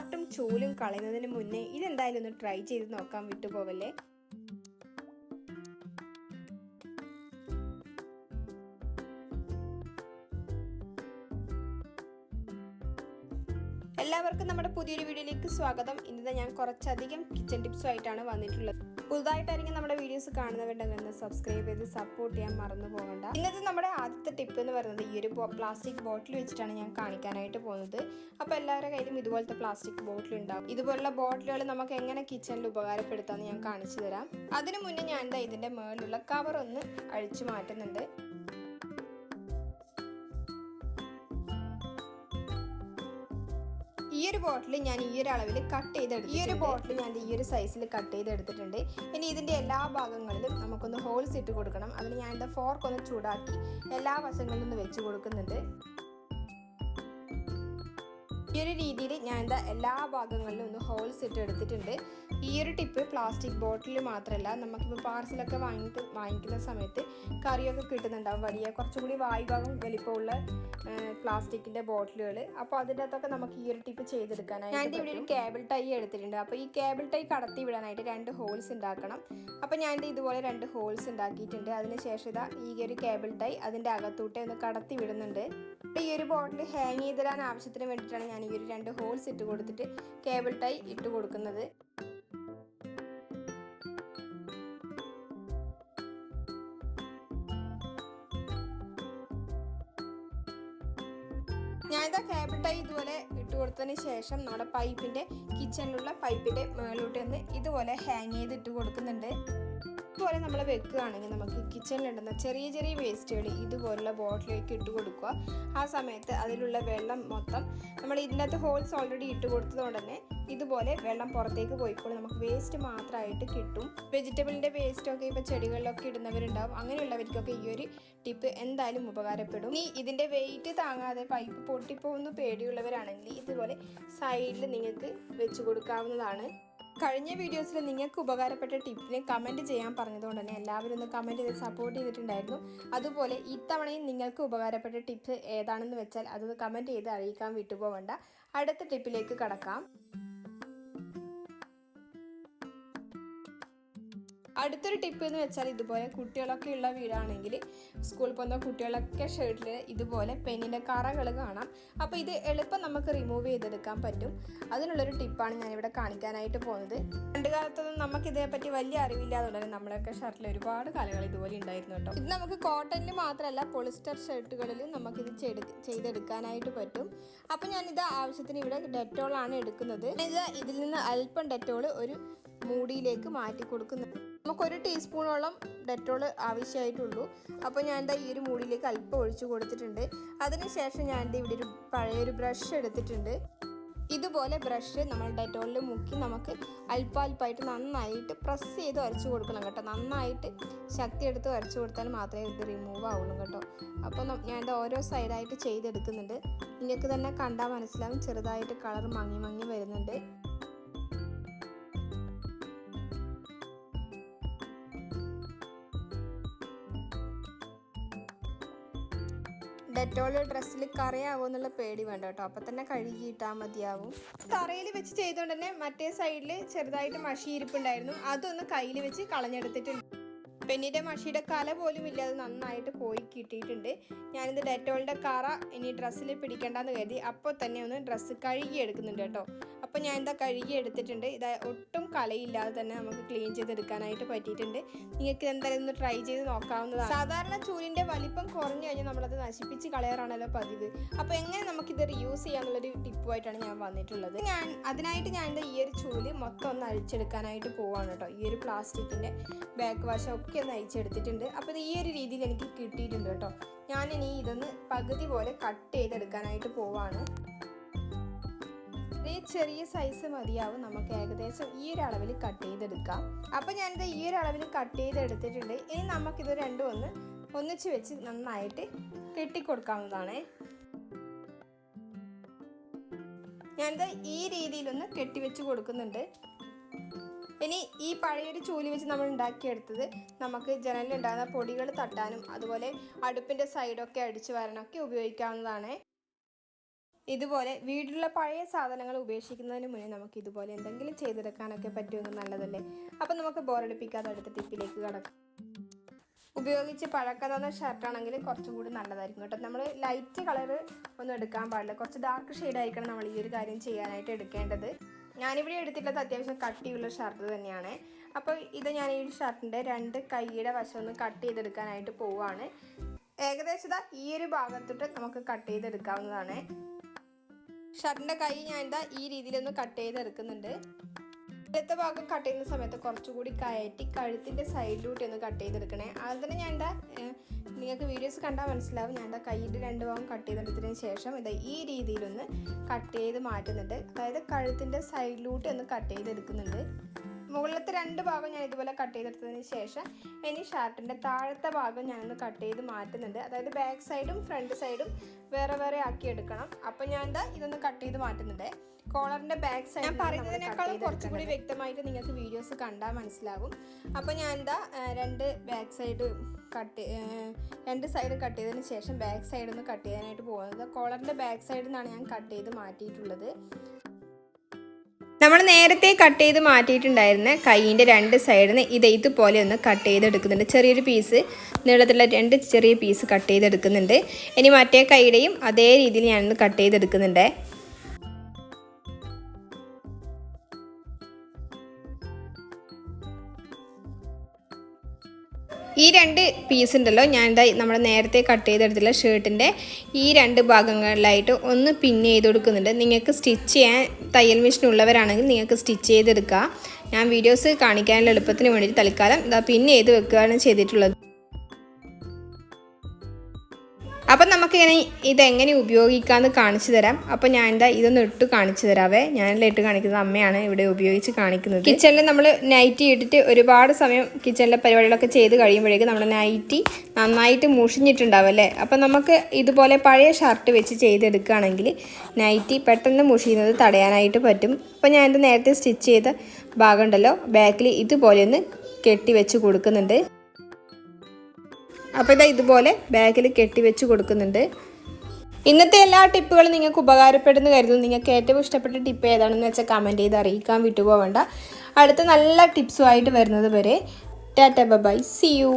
തട്ടും ചൂലും കളയുന്നതിന് മുന്നേ ഇതെന്തായാലും ഒന്ന് ട്രൈ ചെയ്ത് നോക്കാൻ വിട്ടുപോവല്ലേ? എല്ലാവർക്കും നമ്മുടെ പുതിയൊരു വീഡിയോയിലേക്ക് സ്വാഗതം. ഇന്ന് ഞാൻ കുറച്ചധികം കിച്ചൺ ടിപ്സും ആയിട്ടാണ് വന്നിട്ടുള്ളത്. പുതുതായിട്ടായിരിക്കും നമ്മുടെ വീഡിയോസ് കാണുന്നവരുണ്ടെങ്കിൽ സബ്സ്ക്രൈബ് ചെയ്ത് സപ്പോർട്ട് ചെയ്യാൻ മറന്നു പോകണ്ട. ഇന്നത്തെ നമ്മുടെ ആദ്യത്തെ ടിപ്പ് എന്ന് പറയുന്നത് ഈ ഒരു പ്ലാസ്റ്റിക് ബോട്ടിൽ വെച്ചിട്ടാണ് ഞാൻ കാണിക്കാനായിട്ട് പോകുന്നത്. അപ്പോൾ എല്ലാവരുടെ കയ്യിലും ഇതുപോലത്തെ പ്ലാസ്റ്റിക് ബോട്ടിൽ ഉണ്ടാവും. ഇതുപോലുള്ള ബോട്ടിലുകൾ നമുക്ക് എങ്ങനെ കിച്ചണിൽ ഉപകാരപ്പെടുത്താമെന്ന് ഞാൻ കാണിച്ചു തരാം. അതിനു മുന്നേ ഞാൻ എന്താ ഇതിന്റെ മുകളിലുള്ള കവർ ഒന്ന് അഴിച്ചു മാറ്റുന്നുണ്ട്. ഒരു ബോട്ടിൽ ഞാൻ ഈ ഒരു അളവിൽ കട്ട് ചെയ്തെടുത്തു ഈ ഒരു ബോട്ടിൽ ഞാൻ ഈ ഒരു സൈസിൽ കട്ട് ചെയ്തെടുത്തിട്ടുണ്ട്. ഇനി ഇതിന്റെ എല്ലാ ഭാഗങ്ങളിലും നമുക്കൊന്ന് ഹോൾസ് ഇട്ട് കൊടുക്കണം. അതിന് ഞാൻ എന്റെ ഫോർക്ക് ഒന്ന് ചൂടാക്കി എല്ലാ വശങ്ങളിലും ഒന്ന് വെച്ച് കൊടുക്കുന്നുണ്ട്. ഈ ഒരു രീതിയിൽ ഞാൻ എന്താ എല്ലാ ഭാഗങ്ങളിലും ഒന്ന് ഹോൾസ് ഇട്ട് എടുത്തിട്ടുണ്ട്. ഈ ഒരു ടിപ്പ് പ്ലാസ്റ്റിക് ബോട്ടിൽ മാത്രമല്ല നമുക്കിപ്പോൾ പാർസലൊക്കെ വാങ്ങി വാങ്ങിക്കുന്ന സമയത്ത് കറിയൊക്കെ കിട്ടുന്നുണ്ടാവും വലിയ കുറച്ചുകൂടി വായുഭാഗം വലിപ്പമുള്ള പ്ലാസ്റ്റിക്കിന്റെ ബോട്ടിലുകൾ അപ്പോൾ അതിന്റെ അകത്തൊക്കെ നമുക്ക് ഈ ഒരു ടിപ്പ് ചെയ്തെടുക്കാനായിട്ട് ഞാൻ ഇവിടെ ഒരു കേബിൾ ടൈ എടുത്തിട്ടുണ്ട്. അപ്പോൾ ഈ കേബിൾ ടൈ കടത്തി വിടാനായിട്ട് രണ്ട് ഹോൾസ് ഉണ്ടാക്കണം അപ്പോൾ ഞാൻ ഇത് ഇതുപോലെ രണ്ട് ഹോൾസ് ഉണ്ടാക്കിയിട്ടുണ്ട് അതിനുശേഷം ഇതാ ഈ ഒരു കേബിൾ ടൈ അതിന്റെ അകത്തൂട്ടെ ഒന്ന് കടത്തി വിടുന്നുണ്ട്. ഈ ഒരു ബോട്ടിൽ ഹാങ് ചെയ്തിടാൻ ആവശ്യത്തിന് വേണ്ടിയിട്ടാണ് ഞാൻ ഈ ഒരു രണ്ട് ഹോൾസ് ഇട്ട് കൊടുത്തിട്ട് കേബിൾ ടൈ ഇട്ട് കൊടുക്കുന്നത്. ഞാനിതാ കേബിൾ ടൈ ഇതുപോലെ ഇട്ട് കൊടുത്തതിന് ശേഷം നമ്മുടെ പൈപ്പിന്റെ കിച്ചണിലുള്ള പൈപ്പിന്റെ മുകളിലോട്ട് നിന്ന് ഇതുപോലെ ഹാങ് ചെയ്ത് ഇട്ട് കൊടുക്കുന്നുണ്ട്. ഇതുപോലെ നമ്മൾ വെക്കുകയാണെങ്കിൽ നമുക്ക് കിച്ചണിലുണ്ടെന്ന ചെറിയ ചെറിയ വേസ്റ്റുകൾ ഇതുപോലുള്ള ബോട്ടിലേക്ക് ഇട്ട് കൊടുക്കുക. ആ സമയത്ത് അതിലുള്ള വെള്ളം മൊത്തം നമ്മൾ ഇതിനകത്ത് ഹോൾസ് ഓൾറെഡി ഇട്ട് കൊടുത്തതുകൊണ്ട് തന്നെ ഇതുപോലെ വെള്ളം പുറത്തേക്ക് പോയിക്കോളും. നമുക്ക് വേസ്റ്റ് മാത്രമായിട്ട് കിട്ടും. വെജിറ്റബിളിന്റെ വേസ്റ്റൊക്കെ ഇപ്പോൾ ചെടികളിലൊക്കെ ഇടുന്നവരുണ്ടാവും. അങ്ങനെയുള്ളവർക്കൊക്കെ ഈ ഒരു ടിപ്പ് എന്തായാലും ഉപകാരപ്പെടും. ഇനി ഇതിന്റെ വെയിറ്റ് താങ്ങാതെ പൈപ്പ് പൊട്ടിപ്പോകുന്ന. പേടിയുള്ളവരാണെങ്കിൽ ഇതുപോലെ സൈഡിൽ നിങ്ങൾക്ക് വെച്ച് കൊടുക്കാവുന്നതാണ്. കഴിഞ്ഞ വീഡിയോസിൽ നിങ്ങൾക്ക് ഉപകാരപ്പെട്ട ടിപ്പിന് കമന്റ് ചെയ്യാൻ പറഞ്ഞതുകൊണ്ട് തന്നെ എല്ലാവരും ഒന്ന് കമന്റ് ചെയ്ത് സപ്പോർട്ട് ചെയ്തിട്ടുണ്ടായിരുന്നു. അതുപോലെ ഇത്തവണയും നിങ്ങൾക്ക് ഉപകാരപ്പെട്ട ടിപ്പ് ഏതാണെന്ന് വെച്ചാൽ അതൊന്ന് കമന്റ് ചെയ്ത് അറിയിക്കാൻ വിട്ടുപോകണ്ട. അടുത്ത ടിപ്പിലേക്ക് കടക്കാം. അടുത്തൊരു ടിപ്പ് എന്ന് വെച്ചാൽ ഇതുപോലെ കുട്ടികളൊക്കെ ഉള്ള വീടാണെങ്കിൽ സ്കൂളിൽ പോകുന്ന കുട്ടികളൊക്കെ ഷർട്ടിൽ ഇതുപോലെ പെന്നിന്റെ കറകൾ കാണാം. അപ്പോൾ ഇത് എളുപ്പം നമുക്ക് റിമൂവ് ചെയ്തെടുക്കാൻ പറ്റും. അതിനുള്ളൊരു ടിപ്പാണ് ഞാനിവിടെ കാണിക്കാനായിട്ട് പോകുന്നത്. പണ്ട് കാലത്തൊന്നും നമുക്ക് ഇതേപ്പറ്റി വലിയ അറിവില്ലാതുള്ളത് നമ്മളൊക്കെ ഷർട്ടിൽ ഒരുപാട് കലകൾ ഇതുപോലെ ഉണ്ടായിരുന്നു കേട്ടോ. ഇത് നമുക്ക് കോട്ടണിൽ മാത്രമല്ല പോളിസ്റ്റർ ഷർട്ടുകളിൽ നമുക്കിത് ചെയ്ത് ചെയ്തെടുക്കാനായിട്ട് പറ്റും. അപ്പോൾ ഞാനിത് ആവശ്യത്തിന് ഇവിടെ ഡെറ്റോളാണ് എടുക്കുന്നത്. ഇത് ഇതിൽ നിന്ന് അല്പം ഡെറ്റോൾ ഒരു മൂടിയിലേക്ക് മാറ്റി കൊടുക്കുന്നത്. നമുക്കൊരു ടീസ്പൂണോളം ഡെറ്റോൾ ആവശ്യമായിട്ടുള്ളൂ. അപ്പോൾ ഞാൻ എന്താ ഈ ഒരു മൂടിയിലേക്ക് അല്പം ഒഴിച്ചു കൊടുത്തിട്ടുണ്ട്. അതിനുശേഷം ഞാൻ എന്താ ഇവിടെ ഒരു പഴയൊരു ബ്രഷ് എടുത്തിട്ടുണ്ട്. ഇതുപോലെ ബ്രഷ് നമ്മൾ ഡെറ്റോളിൽ മുക്കി നമുക്ക് അല്പാൽപ്പായിട്ട് നന്നായിട്ട് പ്രസ് ചെയ്ത് ഉരച്ചു കൊടുക്കണം കേട്ടോ. നന്നായിട്ട് ശക്തി എടുത്ത് ഉരച്ചു കൊടുത്താൽ മാത്രമേ ഇത് റിമൂവ് ആവുള്ളൂ കേട്ടോ. അപ്പോൾ ഞാൻ ഓരോ സൈഡായിട്ട് ചെയ്തെടുക്കുന്നുണ്ട്. നിങ്ങൾക്ക് തന്നെ കണ്ടാൽ മനസ്സിലാവും. ചെറുതായിട്ട് കളർ മങ്ങി മങ്ങി വരുന്നുണ്ട്. ഡെറ്റോൾ ഡ്രസ്സിൽ കറിയാവോ എന്നുള്ള പേടി വേണ്ട കേട്ടോ. അപ്പം തന്നെ കഴുകിയിട്ടാൽ മതിയാവും. തറയിൽ വെച്ച് ചെയ്തുകൊണ്ട് തന്നെ മറ്റേ സൈഡിൽ ചെറുതായിട്ട് മഷി ഇരിപ്പുണ്ടായിരുന്നു. അതൊന്ന് കയ്യിൽ വെച്ച് കളഞ്ഞെടുത്തിട്ടുണ്ട്. പെണ്ണിന്റെ മഷിയുടെ കല പോലും ഇല്ലാതെ നന്നായിട്ട് പോയി കിട്ടിയിട്ടുണ്ട്. ഞാനിത് ഡെറ്റോളിന്റെ കറ ഇനി ഡ്രസ്സിൽ പിടിക്കേണ്ടെന്ന് കരുതി. അപ്പോൾ തന്നെ ഒന്ന് ഡ്രസ്സ് കഴുകി എടുക്കുന്നുണ്ട് കേട്ടോ. അപ്പോൾ ഞാൻ എന്താ കഴുകി എടുത്തിട്ടുണ്ട്. ഇത് ഒട്ടും കലയില്ലാതെ തന്നെ നമുക്ക് ക്ലീൻ ചെയ്തെടുക്കാനായിട്ട് പറ്റിയിട്ടുണ്ട്. നിങ്ങൾക്ക് എന്തായാലും ഒന്ന് ട്രൈ ചെയ്ത് നോക്കാവുന്നതാണ്. സാധാരണ ചൂലിന്റെ വലിപ്പം കുറഞ്ഞു കഴിഞ്ഞാൽ നമ്മളത് നശിപ്പിച്ച് കളയാറാണല്ലോ പതിവ്. അപ്പോൾ എങ്ങനെ നമുക്കിത് റിയൂസ് ചെയ്യാമെന്നുള്ളൊരു ടിപ്പുമായിട്ടാണ് ഞാൻ വന്നിട്ടുള്ളത്. ഞാൻ അതിനായിട്ട് ഞാൻ എന്റെ ഈ ഒരു ചൂൽ മൊത്തം ഒന്ന് അഴിച്ചെടുക്കാനായിട്ട് പോവാണ് കേട്ടോ. ഈ ഒരു പ്ലാസ്റ്റിക്കിന്റെ ബാക്ക് വശം ഒക്കെ ഒന്ന് അഴിച്ചെടുത്തിട്ടുണ്ട്. അപ്പോൾ ഇത് ഈ ഒരു രീതിയിൽ എനിക്ക് കിട്ടിയിട്ടുണ്ട് കേട്ടോ. ഞാനിനി ഇതൊന്ന് പകുതി പോലെ കട്ട് ചെയ്തെടുക്കാനായിട്ട് പോവാണ്. ഈ ചെറിയ സൈസ് മതിയാവും നമുക്ക് ഏകദേശം ഈ ഒരു അളവിൽ കട്ട് ചെയ്തെടുക്കാം. അപ്പോൾ ഞാനിത് ഈ ഒരു അളവിൽ കട്ട് ചെയ്തെടുത്തിട്ടുണ്ട്. ഇനി നമുക്കിത് രണ്ടും ഒന്ന് ഒന്നിച്ച് വെച്ച് നന്നായിട്ട് കെട്ടിക്കൊടുക്കാവുന്നതാണ്. ഞാനിത് ഈ രീതിയിലൊന്ന് കെട്ടിവെച്ച് കൊടുക്കുന്നുണ്ട്. ഇനി ഈ പഴയൊരു ചൂലി വെച്ച് നമ്മൾ ഉണ്ടാക്കിയെടുത്തത് നമുക്ക് ജനലിലുണ്ടാകുന്ന പൊടികൾ തട്ടാനും അതുപോലെ അടുപ്പിന്റെ സൈഡൊക്കെ അടിച്ചു വരാനൊക്കെ ഉപയോഗിക്കാവുന്നതാണ്. ഇതുപോലെ വീട്ടിലുള്ള പഴയ സാധനങ്ങൾ ഉപേക്ഷിക്കുന്നതിന് മുന്നേ നമുക്ക് ഇതുപോലെ എന്തെങ്കിലും ചെയ്തെടുക്കാനൊക്കെ പറ്റുമെങ്കിൽ നല്ലതല്ലേ? അപ്പം നമുക്ക് ബോറടിപ്പിക്കാതെ അടുത്ത ടിപ്പിലേക്ക് കടക്കാം. ഉപയോഗിച്ച് പഴക്കതാന്ന ഷർട്ടാണെങ്കിൽ കുറച്ചും കൂടി നല്ലതായിരിക്കും കേട്ടോ. നമ്മൾ ലൈറ്റ് കളർ ഒന്നും എടുക്കാൻ പാടില്ല. കുറച്ച് ഡാർക്ക് ഷെയ്ഡ് ആയിരിക്കണം നമ്മൾ ഈ ഒരു കാര്യം ചെയ്യാനായിട്ട് എടുക്കേണ്ടത്. ഞാനിവിടെ എടുത്തിട്ടുള്ളത് അത്യാവശ്യം കട്ടിയുള്ള ഷർട്ട് തന്നെയാണ്. അപ്പോൾ ഇത് ഞാൻ ഈ ഒരു ഷർട്ടിന്റെ രണ്ട് കൈയുടെ വശം ഒന്ന് കട്ട് ചെയ്തെടുക്കാനായിട്ട് പോവുകയാണ് ഏകദേശം ഈ ഒരു ഭാഗത്തോട്ട് നമുക്ക് കട്ട് ചെയ്തെടുക്കാവുന്നതാണ്. ഷർട്ടിന്റെ കൈ ഞാൻ എന്താ ഈ രീതിയിലൊന്ന് കട്ട് ചെയ്ത് ചെയ്തെടുക്കുന്നുണ്ട് ഇടത്തെ ഭാഗം കട്ട് ചെയ്യുന്ന സമയത്ത് കുറച്ചുകൂടി കയറ്റി കഴുത്തിന്റെ സൈഡിലൂട്ടി ഒന്ന് കട്ട് ചെയ്തെടുക്കണേ. അതുപോലെ തന്നെ ഞാൻ എന്താ നിങ്ങൾക്ക് വീഡിയോസ് കണ്ടാൽ മനസ്സിലാവും. ഞാൻ എന്താ കൈയുടെ രണ്ട് ഭാഗം കട്ട് ചെയ്തെടുത്തതിന് ശേഷം ഇതാ ഈ രീതിയിലൊന്ന് കട്ട് ചെയ്ത് മാറ്റുന്നുണ്ട്. അതായത് കഴുത്തിന്റെ സൈഡിലൂട്ടി ഒന്ന് കട്ട് ചെയ്തെടുക്കുന്നുണ്ട്. മുകളിലത്തെ രണ്ട് ഭാഗം ഞാൻ ഇതുപോലെ കട്ട് ചെയ്തെടുത്തതിന് ശേഷം ഇനി ഷർട്ടിന്റെ താഴത്തെ ഭാഗം ഞാനൊന്ന് കട്ട് ചെയ്ത് മാറ്റുന്നുണ്ട്. അതായത് ബാക്ക് സൈഡും ഫ്രണ്ട് സൈഡും വേറെ വേറെ ആക്കി എടുക്കണം. അപ്പം ഞാൻ എന്താ ഇതൊന്ന് കട്ട് ചെയ്ത് മാറ്റുന്നുണ്ട്. കോളറിന്റെ ബാക്ക് സൈഡ് ഞാൻ പറയുന്നതിനേക്കാളും കുറച്ചുകൂടി വ്യക്തമായിട്ട് നിങ്ങൾക്ക് വീഡിയോസ് കണ്ടാൽ മനസ്സിലാകും. അപ്പോൾ ഞാൻ എന്താ രണ്ട് ബാക്ക് സൈഡ് കട്ട് രണ്ട് സൈഡ് കട്ട് ചെയ്തതിന് ശേഷം ബാക്ക് സൈഡ് ഒന്ന് കട്ട് ചെയ്യാനായിട്ട് പോകുന്നത്. കോളറിന്റെ ബാക്ക് സൈഡിൽ നിന്നാണ് ഞാൻ കട്ട് ചെയ്ത് മാറ്റിയിട്ടുള്ളത്. നമ്മൾ നേരത്തെ കട്ട് ചെയ്ത് മാറ്റിയിട്ടുണ്ടായിരുന്ന കൈയിന്റെ രണ്ട് സൈഡിൽ നിന്ന് ഇത് ഇതുപോലെ ഒന്ന് കട്ട് ചെയ്തെടുക്കുന്നുണ്ട്. ചെറിയൊരു പീസ് നീളത്തിലുള്ള രണ്ട് ചെറിയ പീസ് കട്ട് ചെയ്തെടുക്കുന്നുണ്ട്. ഇനി മറ്റേ കൈയുടെയും അതേ രീതിയിൽ ഞാനൊന്ന് കട്ട് ചെയ്തെടുക്കുന്നുണ്ട്. ഈ രണ്ട് പീസ് ഉണ്ടല്ലോ ഞാൻ എന്താ നമ്മൾ നേരത്തെ കട്ട് ചെയ്തെടുത്തില്ല ഷർട്ടിന്റെ ഈ രണ്ട് ഭാഗങ്ങളിലായിട്ട് ഒന്ന് പിൻ ചെയ്ത് കൊടുക്കുന്നുണ്ട്. നിങ്ങൾക്ക് സ്റ്റിച്ച് ചെയ്യാൻ തയ്യൽ മെഷീൻ ഉള്ളവരാണെങ്കിൽ നിങ്ങൾക്ക് സ്റ്റിച്ച് ചെയ്തെടുക്കുക ഞാൻ വീഡിയോസ് കാണിക്കാനുള്ള എളുപ്പത്തിന് വേണ്ടിയിട്ട് തൽക്കാലം ഇതാ പിൻ ചെയ്ത് വെക്കുകയാണ് ചെയ്തിട്ടുള്ളത്. അപ്പം നമുക്കിങ്ങനെ ഇതെങ്ങനെ ഉപയോഗിക്കാമെന്ന് കാണിച്ചു തരാം. അപ്പം ഞാൻ എന്താ ഇതൊന്ന് ഇട്ട് കാണിച്ചു തരാവേ. ഞാനല്ല ഇട്ട് കാണിക്കുന്നത്? അമ്മയാണ് ഇവിടെ ഉപയോഗിച്ച് കാണിക്കുന്നത്. കിച്ചണിൽ നമ്മൾ നൈറ്റി ഇട്ടിട്ട് ഒരുപാട് സമയം കിച്ചണിലെ പരിപാടികളൊക്കെ ചെയ്ത് കഴിയുമ്പോഴേക്കും നമ്മൾ നൈറ്റി നന്നായിട്ട് മുഷിഞ്ഞിട്ടുണ്ടാവും അല്ലേ അപ്പം നമുക്ക് ഇതുപോലെ പഴയ ഷർട്ട് വെച്ച് ചെയ്തെടുക്കുകയാണെങ്കിൽ നൈറ്റി പെട്ടെന്ന് മുഷിയുന്നത് തടയാനായിട്ട് പറ്റും. അപ്പം ഞാൻ എന്റെ നേരത്തെ സ്റ്റിച്ച് ചെയ്ത ഭാഗമുണ്ടല്ലോ. ബാക്കിൽ ഇതുപോലെ ഒന്ന് കെട്ടി വെച്ച് കൊടുക്കുന്നുണ്ട്. അപ്പോൾ ഇതാ ഇതുപോലെ ബാഗിൽ കെട്ടി വെച്ച് കൊടുക്കുന്നുണ്ട്. ഇന്നത്തെ എല്ലാ ടിപ്പുകളും നിങ്ങൾക്ക് ഉപകാരപ്പെടുന്നു കരുതുന്നു. നിങ്ങൾക്ക് ഏറ്റവും ഇഷ്ടപ്പെട്ട ടിപ്പ് ഏതാണെന്ന് വെച്ചാൽ കമന്റ് ചെയ്ത് അറിയിക്കാൻ വിട്ടുപോകണ്ട അടുത്ത നല്ല ടിപ്സുമായിട്ട് വരുന്നത് വരെ ടാറ്റ ബൈ സി യു